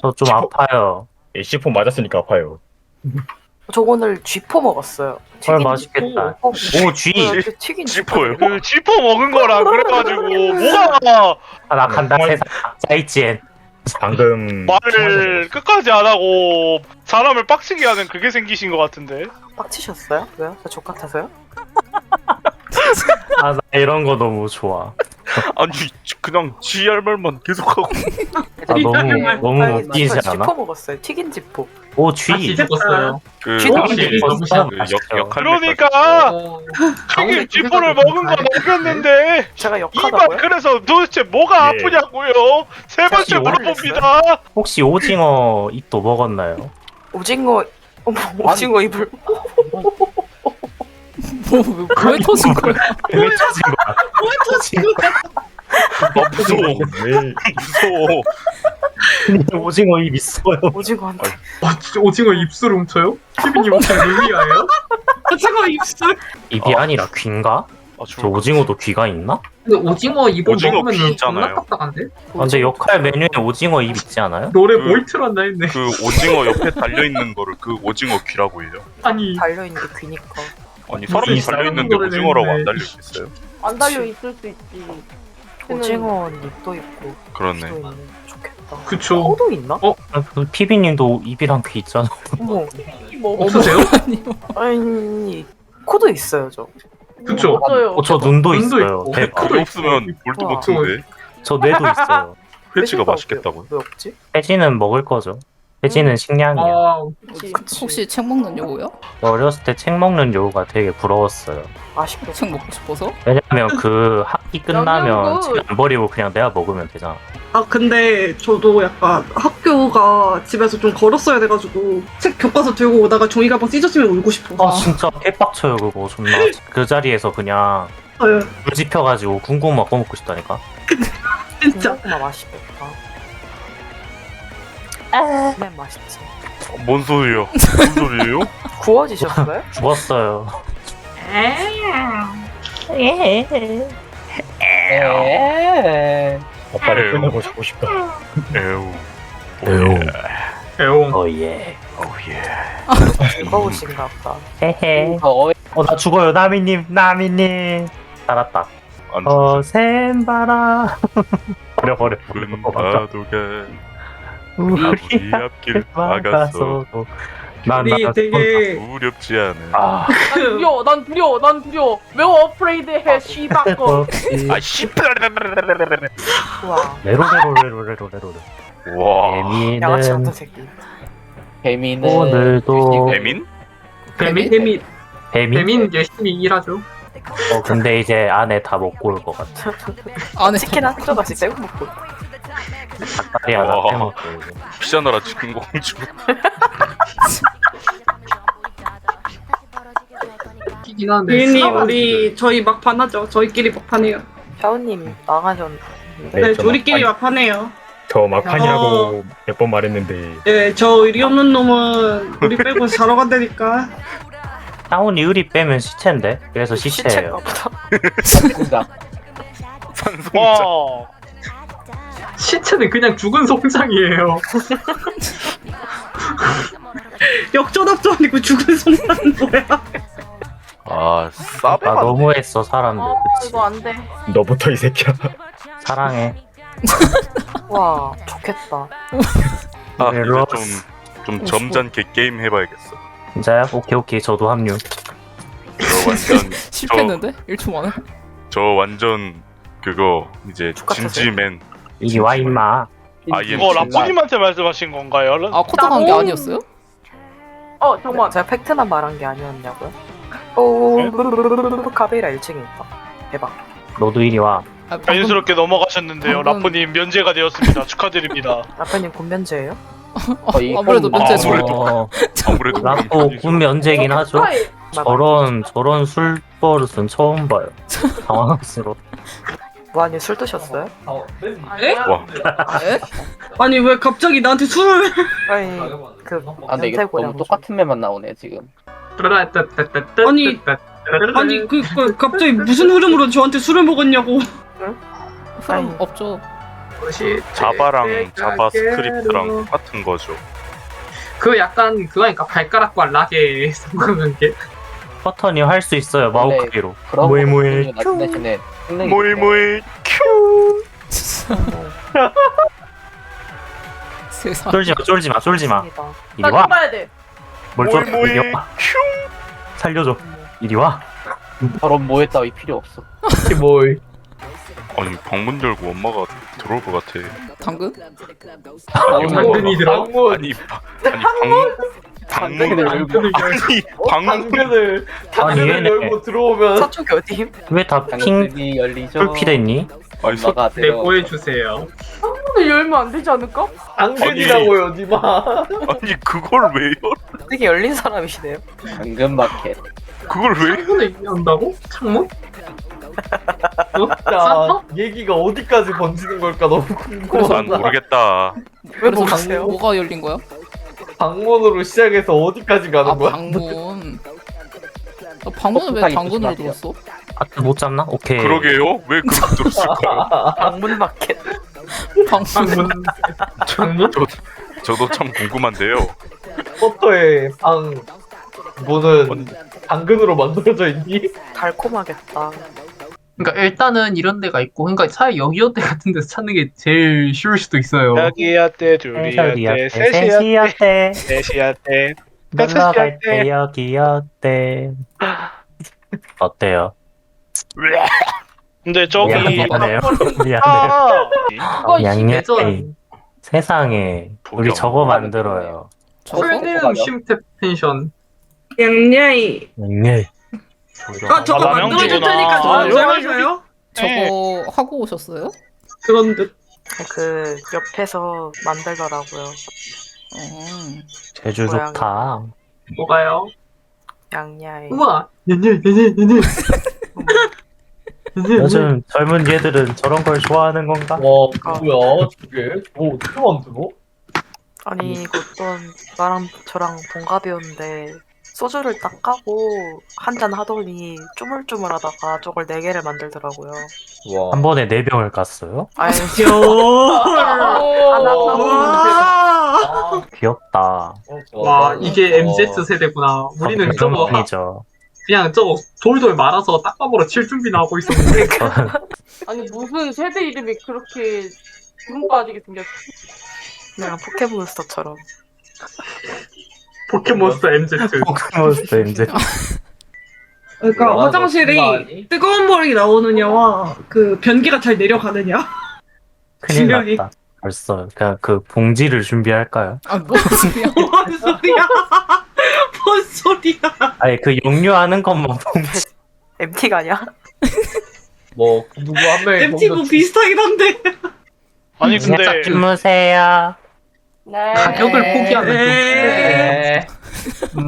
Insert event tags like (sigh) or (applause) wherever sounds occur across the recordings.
저좀 아파요. C4 맞았으니까 아파요. 저 오늘 쥐포 먹었어요. 헐 튀긴 맛있겠다. 어, 오 쥐. 그 튀긴 지포요. 그 지퍼 먹은 거라 그래가지고 뭐가 아, 나 간다 정말- 세상 짜이지엔. 방금 말을 끝까지 안 하고 사람을 빡치게 하는 그게 생기신 것 같은데. 빡치셨어요? 왜요? 저 족 같아서요? 아 나 이런 거 너무 좋아. 아니 그냥 GR 말만 계속하고 아 너무 너무 웃기지 저 않아? 쥐포 먹었어요. 튀긴 쥐포. 오 아, 쥐. 죽었어요. 그 쥐도 혹시 쥐 너무 그 역, 맛있죠. 역할 그러니까 어, 튀긴 지퍼를 먹은 건 알겠는데 제가 이발 역하다고요? 그래서 도대체 뭐가 예. 아프냐고요? 세 번째 혹시 물어봅니다. 혹시 오징어 입도 먹었나요? 오징어 어머 오징어 입을 왜 터진 거야? 왜 터진 거야? 터진 거야? 아 무서워 왜 무서워 오징어 입 있어요. 오징어한테 와 진짜 오징어 입술 훔쳐요? 피비님 혹시 루미아예요? (laughs) 오징어 입술? 입이 아니라 귀인가? 아저 오징어도 귀가 있나? 근데 오징어 입을 오징어 먹으면 귀 있잖아요. 존나 딱딱한데? 아, 근데 역할 메뉴에 오징어 입 있지 않아요? 노래 그- 뭘 틀었나 했네 그 오징어 옆에 달려 있는 거를 그 오징어 귀라고 해요 아니 달려 있는 게 귀니까 아니 사람이 무슨 달려있는데 이상한 오징어라고 거를 안 달려있겠어요? 안 달려 있을 수 있지. 오징어 입도 있고 그렇네 좋겠다. 그쵸 코도 있나? 아, 그 피비님도 입이랑 귀 있잖아. 어머 뭐 (laughs) 없으세요? 아니 코도 있어요 저. 그쵸. 없어요. 어, 저 눈도, 눈도 있어요. 있고. 대박. 그게 없으면 볼도 우와. 못인데 저 뇌도 있어요. 회치가 맛있겠다고요? 왜 없지? 돼지는 먹을 거죠. 돼지는 식량이야. 아 그치. 혹시 책 먹는 여우요? 어렸을 때 책 먹는 여우가 되게 부러웠어요. 맛있겠다. 책 먹고 싶어서? 왜냐면 그 (laughs) 학기 끝나면 영양분. 책 안 버리고 그냥 내가 먹으면 되잖아. 아 근데 저도 약간 학교가 집에서 좀 걸었어야 돼가지고 책 교과서 들고 오다가 종이 가방 찢어지면 울고 싶어. 아 진짜 개빡쳐요 그거 존나. (laughs) 그 자리에서 그냥 아, 예, 물 지펴가지고 군고구마 꺼먹고 싶다니까. (laughs) 진짜. 고구마 맛있겠다. 그냥 맛있지. 어, 뭔 소리야 무슨 소리예요? (laughs) 구워지셨어요? 죽었어요. 오빠를 에휴. 끝내고 자고 싶다. 에우 에우. 애옹 어예. 오예 즐거우신가 보다. 헤헤. 어나 죽어요 나미님 나미님. 살았다. 안 어 죽으셨 샘바라. 버려 버려 어, 맞다. 파도가 우리 앞길 막았어 막았어도 난 우리 나. 되게 두렵지 않아 아. 난 두려워. 난 두려워. 난 두려워. 왜 어프레이드 해 씨발거. 아 씨발 우와. 레로레로레로레로레로. 와 양아치 개미는 같은 새끼. 개미는 오늘도 배민? 배민? 배민 배민. 배민 열심히 일하죠 어 근데 이제 안에 다 먹고 올 것 같아. 안에 치킨 한 조각씩 빼고 먹고. 닭다리 하나 와. 빼먹고. 이제. 피자나라 치킨 공주 웃기긴 한데 배민님 사과는 우리 저희 막판하죠. 저희끼리 막판해요. 샤오님 나가셨는데. 네, 네, 저 우리끼리 막판- 막판해요. 저 막판이라고 몇 번 말했는데 네, 저 의리 없는 놈은 우리 빼고 자러 간다니까. 사운이 의리 빼면 시체인데 그래서 시체인가 시체예요. 보다. (laughs) (laughs) 산송장. 산송장 와. 시체는 그냥 죽은 송장이에요 (laughs) 역전합도 아니고 죽은 손만 뭐야? 아 아 싸바 너무했어 사람들. 아 그치? 이거 안 돼. 너부터 이 새끼야. 사랑해. 와 좋겠다. 아 이제 멜로스. 좀좀 점잖게 게임 해봐야겠어 진짜요? 오케이 오케이 저도 합류. 저 완전 (laughs) 실패했는데? 1초 만에? 저 완전 그거 이제? 진지맨 이리 와 임마. 아이엠 이거 라포님한테 말씀하신 건가요? 아 코타 간게 아니었어요? 어 잠깐만. 제가 팩트만 말한 게 아니었냐고요? 오 카베라 1층에 있다. 대박. 너도 이리 와. 아, 방금, 자연스럽게 넘어가셨는데요. 방금- 라포님 면제가 되었습니다. 축하드립니다. (laughs) 라페님 군면제예요? 어, 이 아무래도 건- 면제죠. 아무래도. 어, (laughs) 아무래도 나도 군 면제긴 하죠. 저런 저런 술 버릇은 처음 봐요. (laughs) 당황스러워. 뭐 아니 술 드셨어요? 아니야. 와 에? 아니 왜 갑자기 나한테 술을? (laughs) 아니 그 아 근데 이게 너무 똑같은 맵만 나오네 지금. 아니, 아니 그, 그 갑자기 무슨 흐름으로 저한테 술을 먹었냐고. 흐름 아니. 없죠. 자바랑 자바 스크립트랑 똑같은 거죠. 그 약간 그거니까 발가락과 락의 상관관 게 (laughs) 버튼이 할 수 있어요 그런 모이 같은 대신에 성능이 모이모이 (laughs) 세상. 쫄지 마 쫄지 마 쫄지마 맞습니다. 이리 나와 가봐야 돼. 뭘 쫄? 모이 이리 와 살려줘 이리 와 저런 뭐에 따위 필요 없어. 뭘 아니 방문 열고 엄마가 들어올 것 같아. 당근? 당근이 들어? 아니 바, 아니 방 방문 당근을 아니 방문 당근을 얘네 들어오면 서쪽이 어디임? 왜다핑 당근이 열리죠. 뿔피돼 있니? 아니 엄마가 네 데려. 보여주세요 오늘 열면 안 되지 않을까? 당근이라고요 니마 아니 그걸 왜 열? 되게 열린 사람이시네요. 당근 마켓. 그걸 왜? 창문을 연다고? 창문? 어? 산타? 얘기가 어디까지 번지는 걸까 너무 궁금해. 난 모르겠다. 왜 그래서 모르세요? 뭐가 열린 거야? 방문으로 시작해서 어디까지 가는 아 거야? 방문. (laughs) 아, 방문은 왜 당근으로. 들었어? 아, 못 잡나? 오케이 그러게요. 왜 그렇게 들었을까요? (laughs) 방문 마켓. 방문. 창문? 저, 저도 참 궁금한데요. 포터의 방 문은 당근으로 만들어져 있니? 달콤하겠다. 그러니까 일단은 이런 데가 있고 그러니까 차라리 여기어 때 같은 데서 찾는 게 제일 쉬울 수도 있어요. 여기였대 둘이었대 셋이었대 셋이었대 넷이었대 놀러 갈때 여기였대 어때요? 근데 저기 미안해요. 미안해요. 아 양양이 예전 세상에 우리. 저거 만들어요. 저거? 풀네임 쉼탭 펜션. 양냐이. 양양 아 저거 아, 만들어줄 남양주구나. 테니까 아, 저거 여기, 써보세요. 저거 하고 오셨어요? 그런 듯. 그 옆에서 만들더라고요. 어. 제주 좋다 뭐가요? 양야에. 우와 얘네 얘네 얘네 요즘 젊은 얘들은 저런 걸 좋아하는 건가? 와 뭐야 저게? 뭐 어떻게 만들어? 아니 그건 나랑 저랑 동갑이었는데 소주를 딱 까고 한 잔 하더니 쪼물쪼물하다가 저걸 네 개를 만들더라고요. 와 한 번에 네 병을 깠어요? 아유 와. 귀엽다 와 이게 MZ 세대구나 우리는 저거 하- 아니죠 그냥 저거 돌돌 말아서 딱밤으로 칠 준비나 하고 있었는데 (laughs) 아니 무슨 세대 이름이 그렇게 주름 빠지게 생겼어? 그냥 포켓몬스터처럼. 포켓몬스터 MZ 포켓몬스터 이제 (laughs) 그러니까 뭐야, 화장실이? 뜨거운 물이 나오느냐와 그 변기가 잘 내려가느냐. 큰일. 났다 벌써 그냥 그 봉지를 준비할까요? 아뭔 소리야? (laughs) 뭔 소리야? (laughs) 뭔 소리야? 아니 그 용류하는 것만 봉지 MT가 아니야? 뭐 누구 한 명이 MT 뭐 비슷하긴 한데. 아니 근데 주무세요 네. 가격을 포기하면 에. 좀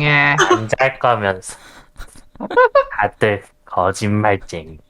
예. 안 잘 거면서 다들 거짓말쟁이